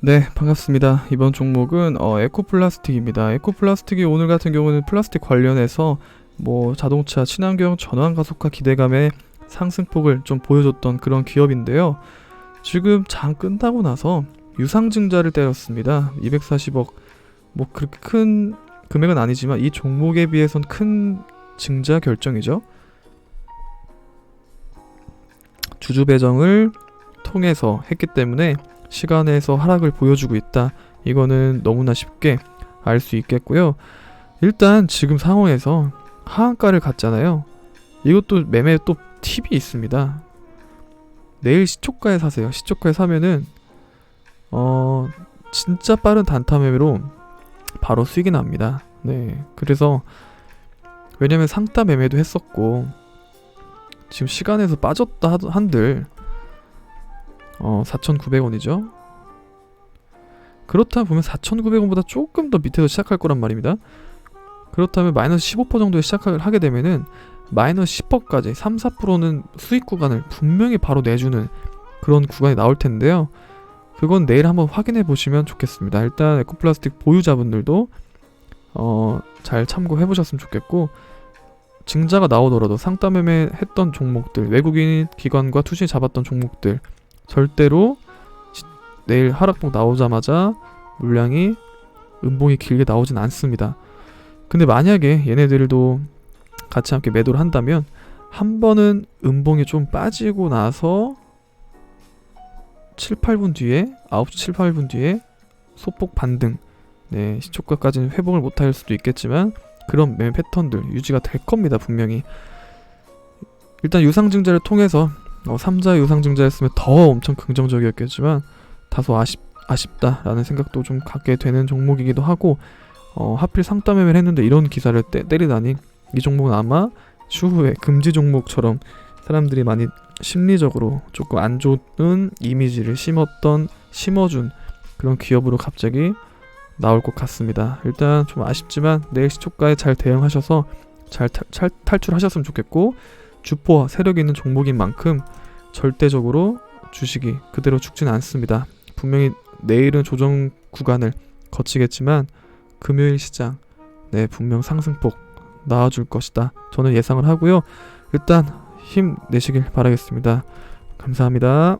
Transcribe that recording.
네, 반갑습니다. 이번 종목은 어, 에코플라스틱입니다. 에코플라스틱이 오늘 같은 경우는 플라스틱 관련해서 뭐 자동차 친환경 전환 가속화 기대감의 상승폭을 좀 보여줬던 그런 기업인데요. 지금 장 끝나고 나서 유상증자를 때렸습니다. 240억. 뭐 그렇게 큰 금액은 아니지만 이 종목에 비해선 큰 증자 결정이죠. 주주 배정을 통해서 했기 때문에 시간에서 하락을 보여주고 있다. 이거는 너무나 쉽게 알 수 있겠고요. 일단 지금 상황에서 하한가를 갔잖아요. 이것도 매매 또 팁이 있습니다. 내일 시초가에 사세요. 시초가에 사면은 어 진짜 빠른 단타 매매로 바로 수익이 납니다. 네. 그래서 왜냐면 상따 매매도 했었고 지금 시간에서 빠졌다 하- 한들 어 4,900원이죠. 그렇다 보면 4,900원보다 조금 더 밑에서 시작할 거란 말입니다. 그렇다면 마이너스 15% 정도에 시작을 하게 되면은 마이너스 10%까지 3, 4%는 수익 구간을 분명히 바로 내주는 그런 구간이 나올 텐데요. 그건 내일 한번 확인해 보시면 좋겠습니다. 일단 에코플라스틱 보유자분들도 어, 잘 참고해 보셨으면 좋겠고 증자가 나오더라도 상따 매매 했던 종목들 외국인 기관과 투시 잡았던 종목들 절대로 시- 내일 하락폭 나오자마자 물량이 음봉이 길게 나오진 않습니다. 근데 만약에 얘네들도 같이 함께 매도를 한다면 한 번은 음봉이 좀 빠지고 나서 7, 8분 뒤에 9시 7, 8분 뒤에 소폭 반등 네, 시초가까지는 회복을 못할 수도 있겠지만 그런 매매 패턴들 유지가 될 겁니다 분명히 일단 유상증자를 통해서 어, 3자 유상증자였으면 더 엄청 긍정적이었겠지만 다소 아쉽, 아쉽다라는 생각도 좀 갖게 되는 종목이기도 하고 어, 하필 매매를 했는데 이런 기사를 때, 때리다니 이 종목은 아마 추후에 금지 종목처럼 사람들이 많이 심리적으로 조금 안 좋은 이미지를 심었던 심어준 그런 기업으로 갑자기 나올 것 같습니다. 일단 좀 아쉽지만 내일 시초가에 잘 대응하셔서 잘 탈, 잘 탈출하셨으면 좋겠고 주포와 세력 있는 종목인 만큼 절대적으로 주식이 그대로 죽지는 않습니다. 분명히 내일은 조정 구간을 거치겠지만 금요일 시장 네 분명 상승폭 나와줄 것이다. 저는 예상을 하고요. 일단 힘 내시길 바라겠습니다. 감사합니다.